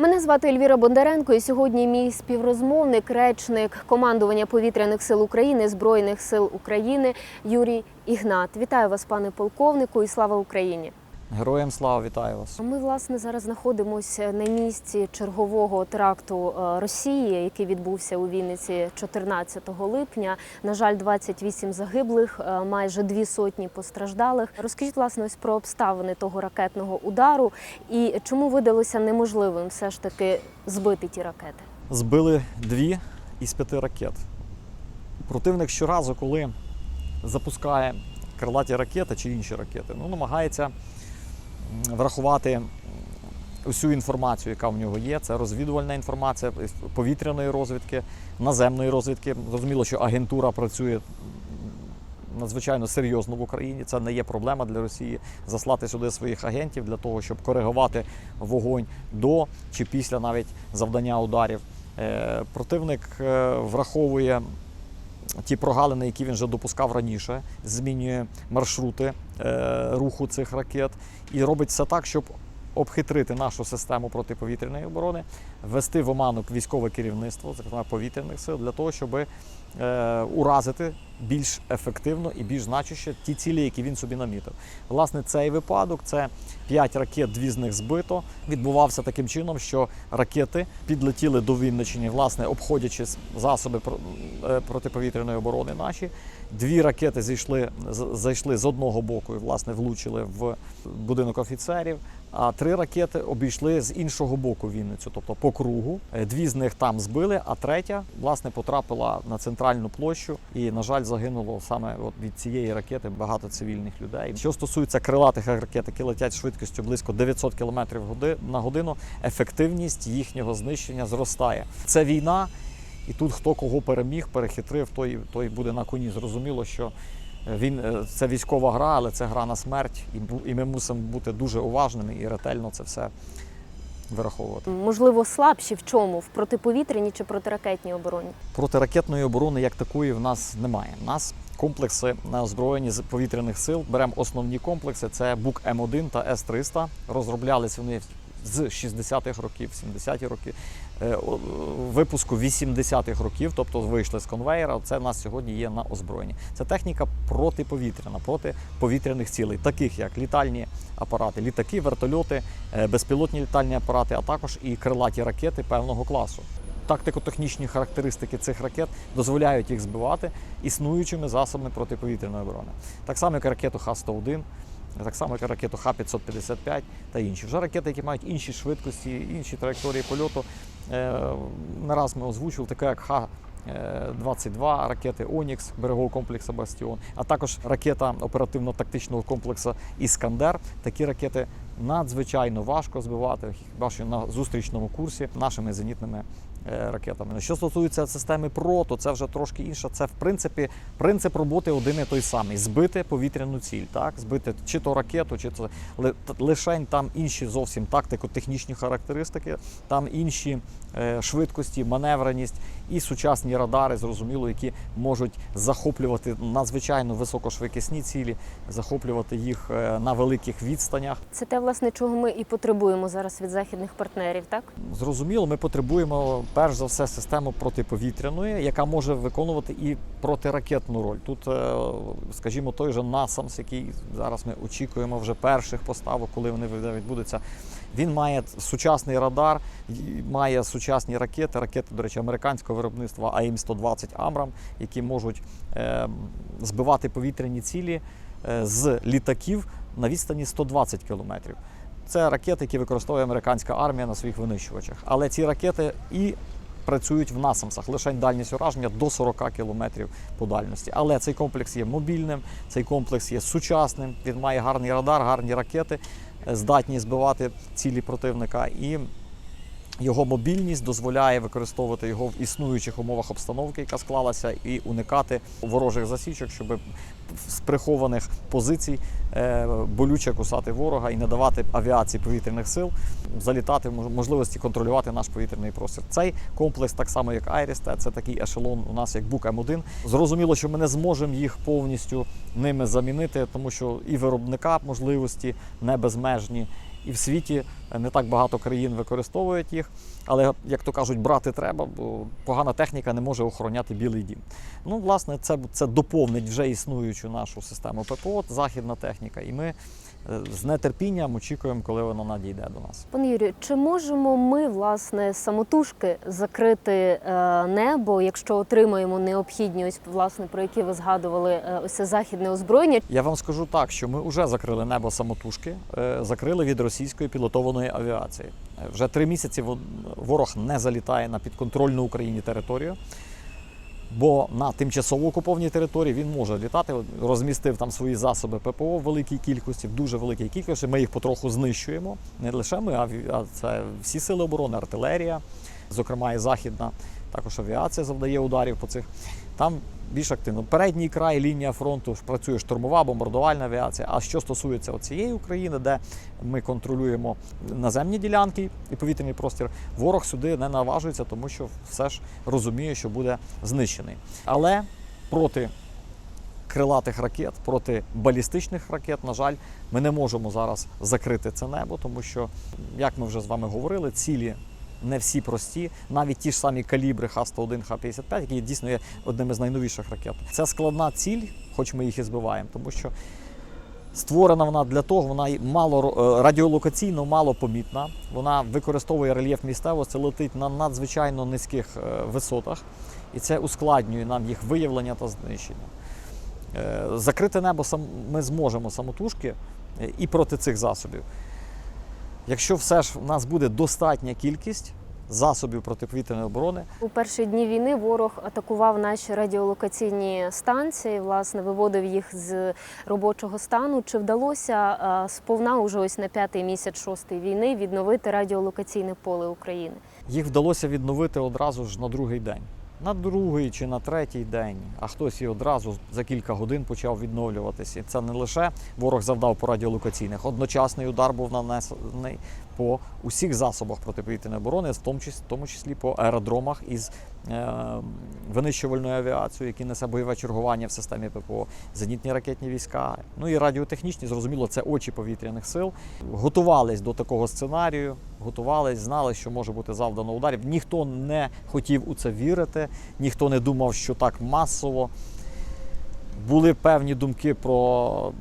Мене звати Ельвіра Бондаренко, і сьогодні мій співрозмовник, речник командування повітряних сил України Збройних сил України Юрій Ігнат. Вітаю вас, пане полковнику, і слава Україні! Героям слава, вітаю вас. Ми власне зараз знаходимося на місці чергового теракту е, Росії, який відбувся у Вінниці 14 липня. На жаль, 28 загиблих, е, майже дві сотні постраждалих. Розкажіть власне ось про обставини того ракетного удару і чому видалося неможливим все ж таки збити ті ракети. Збили дві із п'яти ракет. Противник щоразу, коли запускає крилаті ракети чи інші ракети, ну, намагається врахувати усю інформацію, яка в нього є. Це розвідувальна інформація повітряної розвідки, наземної розвідки. Зрозуміло, що агентура працює надзвичайно серйозно в Україні. Це не є проблема для Росії заслати сюди своїх агентів для того, щоб коригувати вогонь до чи після навіть завдання ударів. Е, Противник е, враховує ті прогалини, які він вже допускав раніше, змінює маршрути е, руху цих ракет і робить все так, щоб обхитрити нашу систему протиповітряної оборони, ввести в оманок військове керівництво, зокрема повітряних сил, для того, щоб е, уразити більш ефективно і більш значуще ті цілі, які він собі намітив. Власне, цей випадок це 5 ракет, дві з них збито. Відбувався таким чином, що ракети підлетіли до Вінниччини, власне, обходячи засоби е, протиповітряної оборони наші. Дві ракети зійшли, зайшли з одного боку і власне влучили в будинок офіцерів. А три ракети обійшли з іншого боку Вінницю, тобто по кругу. Е, Дві з них там збили, а третя власне потрапила на центральну площу. І, на жаль, загинуло саме от від цієї ракети багато цивільних людей. Що стосується крилатих ракет, які летять швидкістю близько 900 км на годину, ефективність їхнього знищення зростає. Це війна, і тут хто кого переміг, перехитрив, той, той буде на коні. Зрозуміло, що він е, це військова гра, але це гра на смерть, і, і ми мусимо бути дуже уважними і ретельно це все вираховувати. Можливо, слабші в чому? В протиповітряній чи протиракетній обороні? Протиракетної оборони як такої в нас немає. У нас комплекси на озброєнні з повітряних сил. Беремо основні комплекси: це БУК М1 та С-300. Розроблялись вони з 60-х років, 70-ті роки. Е, Випуску 80-х років, тобто вийшли з конвейера. Це в нас сьогодні є на озброєнні. Це техніка протиповітряна, проти повітряних цілей, таких як літальні апарати, літаки, вертольоти, е, безпілотні літальні апарати, а також і крилаті ракети певного класу. Тактико-технічні характеристики цих ракет дозволяють їх збивати існуючими засобами протиповітряної оборони. Так само, як ракету Х-101, так само, як ракету Х-555 та інші. Вже ракети, які мають інші швидкості, інші траєкторії польоту. Е, не раз ми озвучували, таке як Х. 22 ракети Онікс берегового комплексу Бастіон, а також ракета оперативно-тактичного комплексу Іскандер. Такі ракети надзвичайно важко збивати, хіба на зустрічному курсі нашими зенітними е, ракетами. Що стосується системи ПРО, то це вже трошки інше. Це в принципі принцип роботи один і той самий: збити повітряну ціль, так збити чи то ракету, чи то лишень там інші зовсім тактико-технічні характеристики, там інші е, швидкості, маневреність і сучасні радари, зрозуміло, які можуть захоплювати надзвичайно високошвидкісні цілі, захоплювати їх е, на великих відстанях. Це те, власне, чого ми і потребуємо зараз від західних партнерів, так? Зрозуміло, ми потребуємо перш за все систему протиповітряної, яка може виконувати і протиракетну роль. Тут, е, скажімо, той же NASAMS, який зараз ми очікуємо вже перших поставок, коли вони відбудуться. Він має сучасний радар, має сучасні ракети, ракети, до речі, американського виробництва АІМ-120 Амрам, які можуть е, збивати повітряні цілі е, з літаків на відстані 120 кілометрів. Це ракети, які використовує американська армія на своїх винищувачах. Але ці ракети і працюють в насамсах, лише дальність ураження до 40 кілометрів по дальності. Але цей комплекс є мобільним, цей комплекс є сучасним. Він має гарний радар, гарні ракети, здатні збивати цілі противника. І його мобільність дозволяє використовувати його в існуючих умовах обстановки, яка склалася, і уникати ворожих засічок, щоб з прихованих позицій е, болюче кусати ворога і не давати авіації повітряних сил залітати, мож- можливості контролювати наш повітряний простір. Цей комплекс, так само як Айріс, це такий ешелон у нас як Бук М1. Зрозуміло, що ми не зможемо їх повністю ними замінити, тому що і виробника можливості не безмежні. І в світі не так багато країн використовують їх. Але, як то кажуть, брати треба, бо погана техніка не може охороняти білий дім. Ну, власне, це, це доповнить вже існуючу нашу систему ППО, західна техніка, і ми е, з нетерпінням очікуємо, коли вона надійде до нас. Пане Юрію, чи можемо ми власне самотужки закрити е, небо, якщо отримаємо необхідні, ось власне про які ви згадували, е, ось це західне озброєння? Я вам скажу так, що ми вже закрили небо самотужки, е, закрили від російської пілотованої авіації. Е, Вже три місяці во- ворог не залітає на підконтрольну Україні територію. Бо на тимчасово окупованій території він може літати, розмістив там свої засоби ППО в великій кількості, в дуже великій кількості. Ми їх потроху знищуємо. Не лише ми, а це всі сили оборони, артилерія, зокрема і західна. Також авіація завдає ударів по цих. Там більш активно. Передній край, лінія фронту працює штурмова, бомбардувальна авіація. А що стосується цієї України, де ми контролюємо наземні ділянки і повітряний простір, ворог сюди не наважується, тому що все ж розуміє, що буде знищений. Але проти крилатих ракет, проти балістичних ракет, на жаль, ми не можемо зараз закрити це небо, тому що, як ми вже з вами говорили, цілі. Не всі прості, навіть ті ж самі калібри Х-101, Х-55, які дійсно є одними з найновіших ракет. Це складна ціль, хоч ми їх і збиваємо, тому що створена вона для того, вона мало е, радіолокаційно мало помітна. Вона використовує рельєф місцевості, летить на надзвичайно низьких е, висотах, і це ускладнює нам їх виявлення та знищення. Е, Закрити небо ми зможемо самотужки і проти цих засобів. Якщо все ж в нас буде достатня кількість засобів протиповітряної оборони, У перші дні війни ворог атакував наші радіолокаційні станції, власне, виводив їх з робочого стану. Чи вдалося е, сповна уже ось на п'ятий місяць шостої війни відновити радіолокаційне поле України? їх вдалося відновити одразу ж на другий день. На другий чи на третій день, а хтось і одразу за кілька годин почав відновлюватися. Це не лише ворог завдав по радіолокаційних, одночасний удар був нанесений по усіх засобах протиповітряної оборони, в тому числі, по аеродромах із винищувальною авіацією, які несе бойове чергування в системі ППО, зенітні ракетні війська. Ну і радіотехнічні, зрозуміло, це очі повітряних сил. Готувались до такого сценарію, готувались, знали, що може бути завдано ударів. Ніхто не хотів у це вірити, ніхто не думав, що так масово. Були певні думки про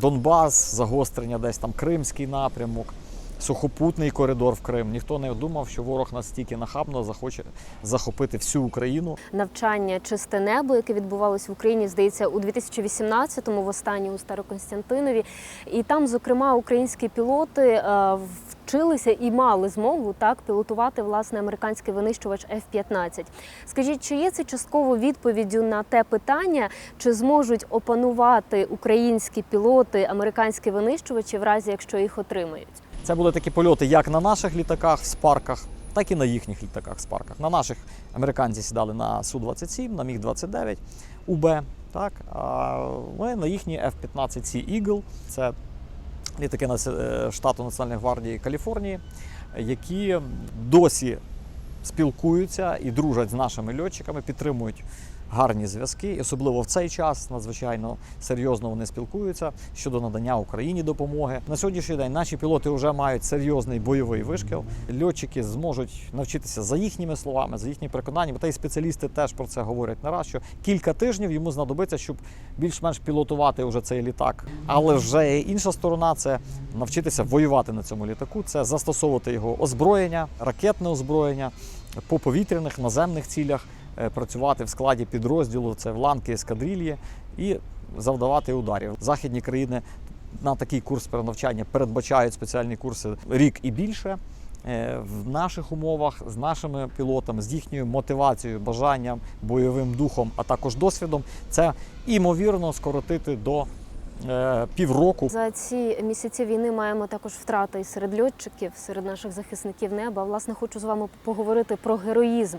Донбас, загострення десь там Кримський напрямок, сухопутний коридор в Крим. Ніхто не думав, що ворог настільки нахабно захоче захопити всю Україну. Навчання чисте небо, яке відбувалось в Україні, здається, у 2018-му, в останнє у Староконстянтинові. І там, зокрема, українські пілоти е, вчилися і мали змогу так пілотувати власне американський винищувач F-15. Скажіть, чи є це частково відповіддю на те питання, чи зможуть опанувати українські пілоти американські винищувачі в разі, якщо їх отримають? Це були такі польоти як на наших літаках з парках, так і на їхніх літаках з парках. На наших американці сідали на Су-27, на Міг-29, УБ. Так? А ми на їхні F-15C Eagle. Це літаки е, штату Національної гвардії Каліфорнії, які досі спілкуються і дружать з нашими льотчиками, підтримують гарні зв'язки. І особливо в цей час надзвичайно серйозно вони спілкуються щодо надання Україні допомоги. На сьогоднішній день наші пілоти вже мають серйозний бойовий вишкіл. Льотчики зможуть навчитися за їхніми словами, за їхніми переконаннями. Та й спеціалісти теж про це говорять не раз, що кілька тижнів йому знадобиться, щоб більш-менш пілотувати вже цей літак. Але вже інша сторона це навчитися воювати на цьому літаку, це застосовувати його озброєння, ракетне озброєння по повітряних наземних цілях, працювати в складі підрозділу, це в ланки ескадрильї і завдавати ударів. Західні країни на такий курс перенавчання передбачають спеціальні курси рік і більше. Е, В наших умовах з нашими пілотами, з їхньою мотивацією, бажанням, бойовим духом, а також досвідом, це імовірно скоротити до е, півроку За ці місяці війни маємо також втрати і серед льотчиків, серед наших захисників неба. Власне, хочу з вами поговорити про героїзм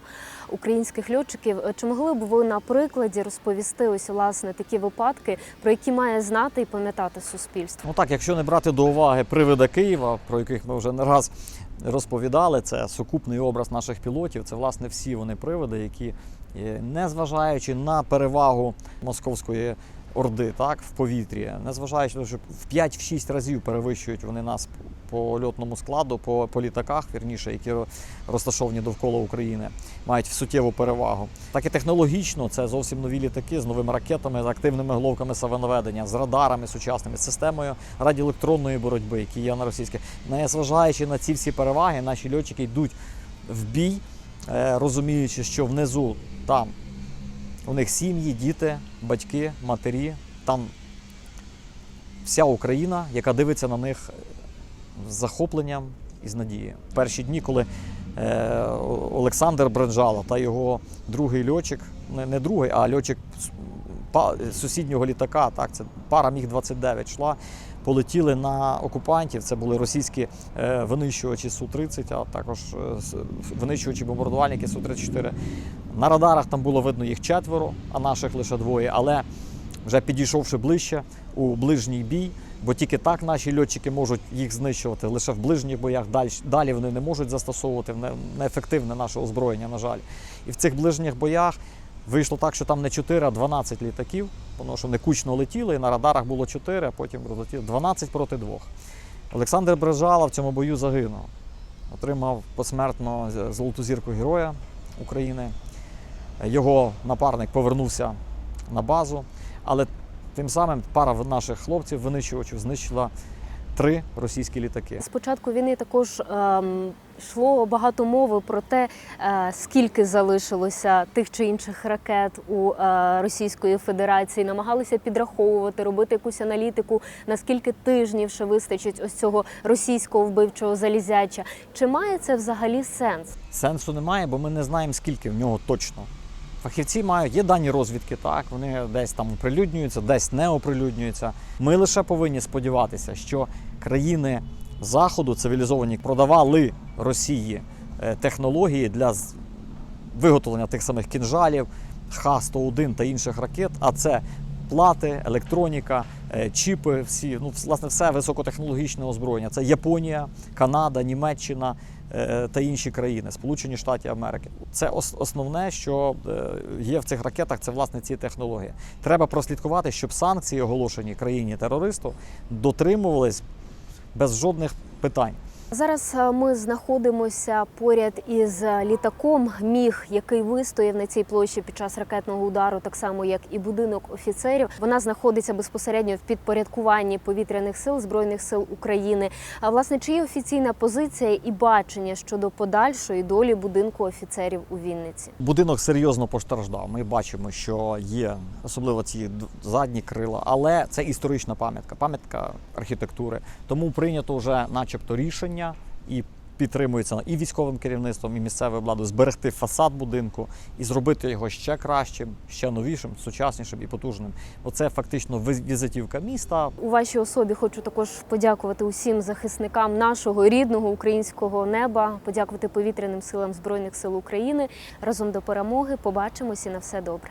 українських льотчиків. Чи могли б ви на прикладі розповісти ось власне такі випадки, про які має знати і пам'ятати суспільство? Ну так, якщо не брати до уваги привида Києва, про яких ми вже не раз розповідали, це сукупний образ наших пілотів. Це власне всі вони привиди, які, е, незважаючи на перевагу московської Орди, так, в повітрі, незважаючи на те, що в 5-6 разів перевищують вони нас по льотному складу, по, по літаках, вірніше, які розташовані довкола України, мають суттєву перевагу. Так і технологічно це зовсім нові літаки з новими ракетами, з активними головками самонаведення, з радарами сучасними, з системою радіоелектронної боротьби, які є на російських. Незважаючи на ці всі переваги, наші льотчики йдуть в бій, е, розуміючи, що внизу там у них сім'ї, діти, батьки, матері. Там вся Україна, яка дивиться на них з захопленням і з надією. Перші дні, коли е, Олександр Бренжала та його другий льотчик, не, не другий, а льотчик сусіднього літака, так, це пара Міг-29 йшла, полетіли на окупантів. Це були російські е, винищувачі Су-30, а також е, винищувачі бомбардувальники Су-34. На радарах там було видно їх четверо, а наших лише двоє. Але вже підійшовши ближче у ближній бій, бо тільки так наші льотчики можуть їх знищувати лише в ближніх боях. Далі, далі вони не можуть застосовувати неефективне наше озброєння, на жаль. І в цих ближніх боях вийшло так, що там не 4, а 12 літаків, тому що вони кучно летіли, і на радарах було 4, а потім розлетіло 12 проти 2. Олександр Брежала в цьому бою загинув. Отримав посмертно золоту зірку Героя України. Його напарник повернувся на базу, але тим самим пара наших хлопців, винищувачів, знищила три російські літаки. З початку війни також ем, йшло багато мови про те, е, скільки залишилося тих чи інших ракет у е, Російської Федерації. Намагалися підраховувати, робити якусь аналітику, наскільки тижнів ще вистачить ось цього російського вбивчого залізяча. Чи має це взагалі сенс? Сенсу немає, бо ми не знаємо, скільки в нього точно. Фахівці мають, є дані розвідки, так, вони десь там оприлюднюються, десь не оприлюднюються. Ми лише повинні сподіватися, що країни Заходу цивілізовані продавали Росії е, технології для виготовлення тих самих кінжалів, Х-101 та інших ракет, а це плати, електроніка, е, чіпи, всі, ну, власне, все високотехнологічне озброєння. Це Японія, Канада, Німеччина е, та інші країни, Сполучені Штати Америки. Це основне, що є в цих ракетах, це власне ці технології. Треба прослідкувати, щоб санкції, оголошені країні терористу, дотримувались без жодних питань. Зараз е, ми знаходимося поряд із літаком Міг, який вистояв на цій площі під час ракетного удару, так само як і будинок офіцерів. Вона знаходиться безпосередньо в підпорядкуванні повітряних сил збройних сил України. А власне, чи є офіційна позиція і бачення щодо подальшої долі будинку офіцерів у Вінниці? Будинок серйозно постраждав. Ми бачимо, що є особливо ці задні крила, але це історична пам'ятка, пам'ятка архітектури. Тому прийнято вже, начебто, рішення і підтримується і військовим керівництвом, і місцевою владою зберегти фасад будинку і зробити його ще кращим, ще новішим, сучаснішим і потужним. Оце фактично віз- візитівка міста. У вашій особі хочу також подякувати усім захисникам нашого рідного українського неба, подякувати повітряним силам збройних сил України. Разом до перемоги. Побачимось і на все добре.